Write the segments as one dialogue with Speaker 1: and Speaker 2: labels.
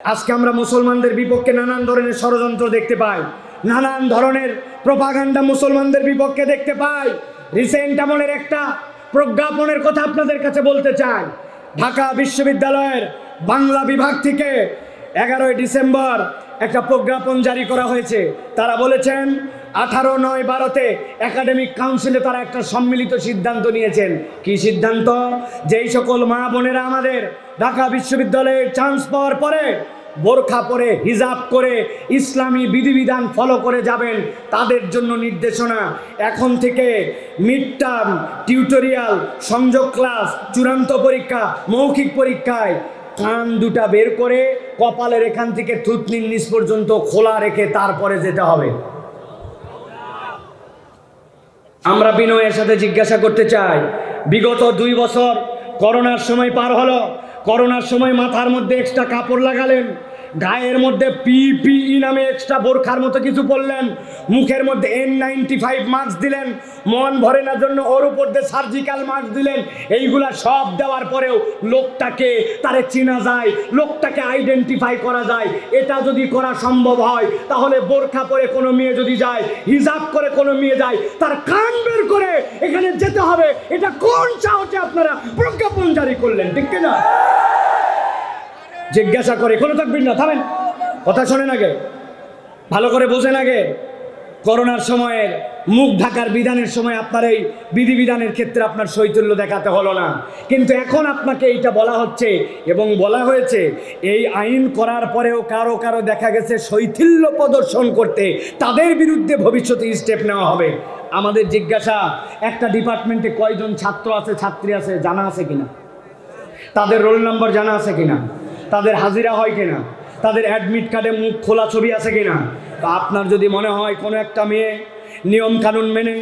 Speaker 1: আজকে আমরা মুসলমানদের বিপক্ষে নানান ধরনের ষড়যন্ত্র দেখতে পাই, নানান ধরনের প্রপাগান্ডা মুসলমানদের বিপক্ষে দেখতে পাই। রিসেন্ট আমলের একটা প্রজ্ঞাপনের কথা আপনাদের কাছে বলতে চাই। ঢাকা বিশ্ববিদ্যালয়ের বাংলা বিভাগ থেকে এগারোই ডিসেম্বর একটা প্রজ্ঞাপন জারি করা হয়েছে। তারা বলেছেন, আঠারো নয় বারোতে একাডেমিক কাউন্সিলে তারা একটা সম্মিলিত সিদ্ধান্ত নিয়েছেন। কি সিদ্ধান্ত? যেই সকল মা বোনেরা আমাদের ঢাকা বিশ্ববিদ্যালয়ে চান্স পাওয়ার পরে বোরখা পরে হিজাব করে ইসলামী বিধিবিধান ফলো করে যাবেন, তাদের জন্য নির্দেশনা। এখন থেকে মিড টার্ম টিউটোরিয়াল সংযোগ ক্লাস চূড়ান্ত পরীক্ষা, মৌখিক পরীক্ষায় কান দুটা বের করে কপালের এখান থেকে থুতনির নিচ পর্যন্ত খোলা রেখে তারপরে যেতে হবে। আমরা বিনয়ের সাথে জিজ্ঞাসা করতে চাই, বিগত দুই বছর করোনার সময় পার হলো করোনার সময় মাথার মধ্যে এক্সট্রা কাপড় লাগালেন। গায়ের মধ্যে পিপিই নামে এক্সট্রা বোরখার মতো কিছু পরলেন। মুখের মধ্যে এন নাইনটি ফাইভ মাস্ক দিলেন। মন ভরে না জন্য ওর উপর দিয়ে সার্জিক্যাল মাস্ক দিলেন। এইগুলা সব দেওয়ার পরেও লোকটাকে তারে চেনা যায়, লোকটাকে আইডেন্টিফাই করা যায়। এটা যদি করা সম্ভব হয়, তাহলে বোরখা পরে কোনো মেয়ে যদি যায়, হিজাব করে কোনো মেয়ে যায়, তার কান বের করে এখানে যেতে হবে। এটা কোন চাওতে আপনারা প্রজ্ঞাপন জারি করলেন? ঠিক না জিজ্ঞাসা করে কোনো থাকবেন না, থামেন। কথা শোনেন আগে, ভালো করে বোঝেন আগে। করোনার সময়ের মুখ ঢাকার বিধানের সময় আপনার এই বিধিবিধানের ক্ষেত্রে আপনার শৈথল্য দেখাতে হলো না। কিন্তু এখন আপনাকে এইটা বলা হচ্ছে এবং বলা হয়েছে, এই আইন করার পরেও কারও কারও দেখা গেছে শৈথিল্য প্রদর্শন করতে তাদের বিরুদ্ধে ভবিষ্যতে স্টেপ নেওয়া হবে। আমাদের জিজ্ঞাসা, একটা ডিপার্টমেন্টে কয়জন ছাত্র আছে, ছাত্রী আছে, জানা আছে কিনা? তাদের রোল নাম্বার জানা আছে কিনা? তাদের হাজিরা হয় কিনা? তাদের অ্যাডমিট কার্ডে মুখ খোলা ছবি আছে কিনা? তা আপনার যদি মনে হয় কোনো একটা মেয়ে নিয়ম কানুন মেনে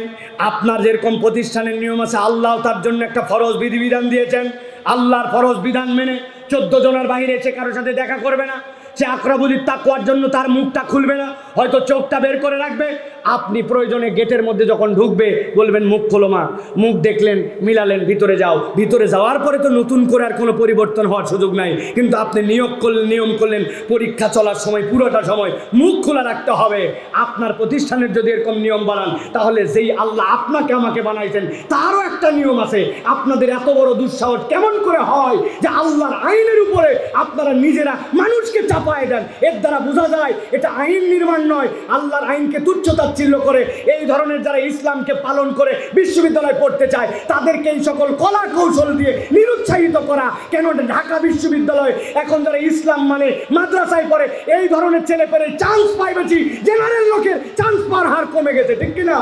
Speaker 1: আপনার যেরকম প্রতিষ্ঠানের নিয়ম আছে, আল্লাহ তার জন্য একটা ফরজ বিধিবিধান দিয়েছেন। আল্লাহর ফরজ বিধান মেনে চোদ্দ জনের বাহিরে এসে কারোর সাথে দেখা করবে না। সে আক্রাবুলির তাকুয়ার জন্য তার মুখটা খুলবে না, হয়তো চোখটা বের করে রাখবে। আপনি প্রয়োজনে গেটের মধ্যে যখন ঢুকবে, বলবেন, মুখ খোলো মা। মুখ দেখলেন, মিলালেন, ভিতরে যাও। ভিতরে যাওয়ার পরে তো নতুন করে আর কোনো পরিবর্তন হওয়ার সুযোগ নাই। কিন্তু আপনি নিয়োগ করলেন, নিয়ম করলেন, পরীক্ষা চলার সময়, পুরোটা সময় মুখ খোলা রাখতে হবে। আপনার প্রতিষ্ঠানের যদি এরকম নিয়ম বানান, তাহলে যেই আল্লাহ আপনাকে আমাকে বানাইছেন, তারও একটা নিয়ম আছে। আপনাদের এত বড় দুঃসাহস কেমন করে হয় যে আল্লাহর আইনের উপরে আপনারা নিজেরা মানুষকে চাপায় দেন এর দ্বারা বোঝা যায়, এটা আইন নির্মাণ নয়, আল্লাহর আইনকে তুচ্ছ তাচ্ছিল্য করে, এই ধরনের যারা ইসলামকে পালন করে বিশ্ববিদ্যালয়ে পড়তে চায়, তাদেরকে এই সকল কলা কৌশল দিয়ে নিরুৎসাহিত করা। কেন ঢাকা বিশ্ববিদ্যালয় এখন যারা ইসলাম মানে মাদ্রাসায় পড়ে, এই ধরনের ছেলে পেলে চান্স পাই বেশি, জেনারেল লোকের চান্স পাওয়ার হার কমে গেছে, ঠিক কিনা?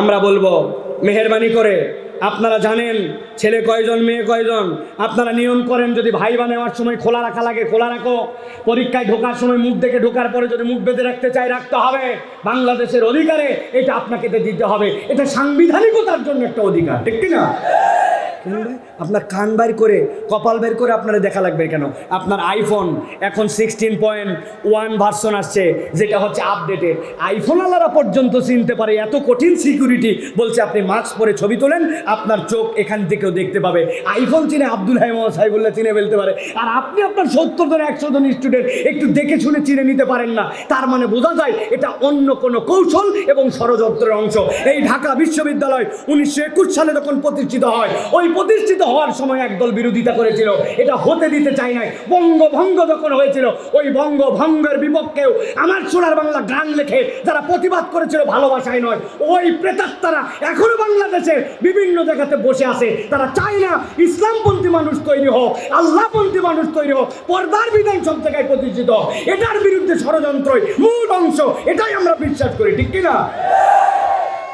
Speaker 1: আমরা বলব, মেহরবানি করে আপনারা জানেন, ছেলে কয়জন, মেয়ে কয়জন? আপনারা নিয়ম করেন, যদি ভাই বা নেওয়ার সময় খোলা রাখা লাগে, খোলা রাখো। পরীক্ষায় ঢোকার সময় মুখ দেখে ঢোকার পরে যদি মুখ বেঁধে রাখতে চাই রাখতে হবে। বাংলাদেশের অধিকারে এটা আপনাকে দিতে হবে। এটা সাংবিধানিকতার জন্য একটা অধিকার, ঠিক কি না আপনার কান বাইর করে, কপাল বের করে আপনারা দেখা লাগবে কেন? আপনার আইফোন এখন সিক্সটিন পয়েন্ট ওয়ান ভার্সন আসছে, যেটা হচ্ছে আপডেটেড আইফোন আলারা পর্যন্ত চিনতে পারে, এত কঠিন সিকিউরিটি বলছে, আপনি মাস্ক পরে ছবি তোলেন, আপনার চোখ এখান থেকেও দেখতে পাবে। আইফোন চিনে আব্দুল হাই মোহাম্মদ সাহেবুল্লাহ চিনে ফেলতে পারে। আর আপনি আপনার সত্তর জন একশো জন স্টুডেন্ট একটু দেখে শুনে চিনে নিতে পারেন না। তার মানে বোঝা যায়, এটা অন্য কোনো কৌশল এবং ষড়যন্ত্রের অংশ। এই ঢাকা বিশ্ববিদ্যালয় উনিশশো একুশ সালে যখন প্রতিষ্ঠিত হয়, ওই প্রতিষ্ঠিত হওয়ার সময় একদল বিরোধিতা করেছিল। এটা হতে দিতে চাই নাই। বঙ্গভঙ্গ যখন হয়েছিল, ওই বঙ্গভঙ্গের বিপক্ষেও আমার সোনার বাংলা গান লেখে যারা প্রতিবাদ করেছিল ভালোবাসায় নয়, ওই প্রেতাত্মারা এখনও বাংলাদেশের বিভিন্ন জায়গাতে বসে আছে। তারা চায় না ইসলামপন্থী মানুষ তৈরি হোক, আল্লাহপন্থী মানুষ তৈরি হোক, পর্দার বিধান সব জায়গায় প্রতিষ্ঠিত। এটার বিরুদ্ধে ষড়যন্ত্রই মূল অংশ, এটাই আমরা বিশ্বাস করি, ঠিক কিনা?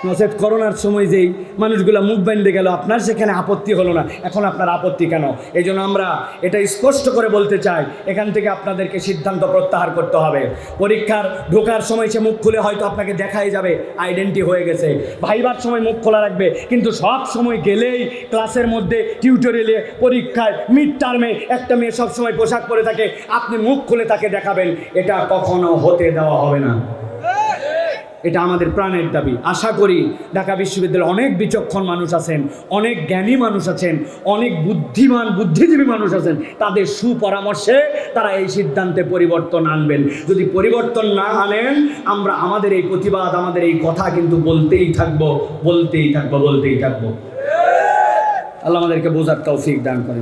Speaker 1: নচেত করোনার সময় যেই মানুষগুলো মুখ বেঁধে গেল, আপনার সেখানে আপত্তি হলো না। এখন আপনার আপত্তি কেন? এই আমরা এটা স্পষ্ট করে বলতে চাই, এখান থেকে আপনাদেরকে সিদ্ধান্ত প্রত্যাহার করতে হবে। পরীক্ষার ঢোকার সময় সে মুখ খুলে হয়তো আপনাকে দেখাই যাবে আইডেন্টি হয়ে গেছে। ভাইবার সময় মুখ খোলা রাখবে, কিন্তু সব সময় গেলেই ক্লাসের মধ্যে টিউটোরিয়ালে, পরীক্ষায় মিড টার্মে একটা মেয়ে সব সময় পোশাক পরে থাকে, আপনি মুখ খুলে তাকে দেখাবেন, এটা কখনো হতে দেওয়া হবে না। এটা আমাদের প্রাণের দাবি। আশা করি ঢাকা বিশ্ববিদ্যালয়ে অনেক বিচক্ষণ মানুষ আছেন, অনেক জ্ঞানী মানুষ আছেন, অনেক বুদ্ধিমান, বুদ্ধিজীবী মানুষ আছেন। তাদের সুপরামর্শে তারা এই সিদ্ধান্তে পরিবর্তন আনবেন। যদি পরিবর্তন না আনেন, আমরা আমাদের এই প্রতিবাদ, আমাদের এই কথা কিন্তু বলতেই থাকব বলতেই থাকব বলতেই থাকব। আল্লাহ আমাদেরকে বোঝার তৌফিক দান করেন।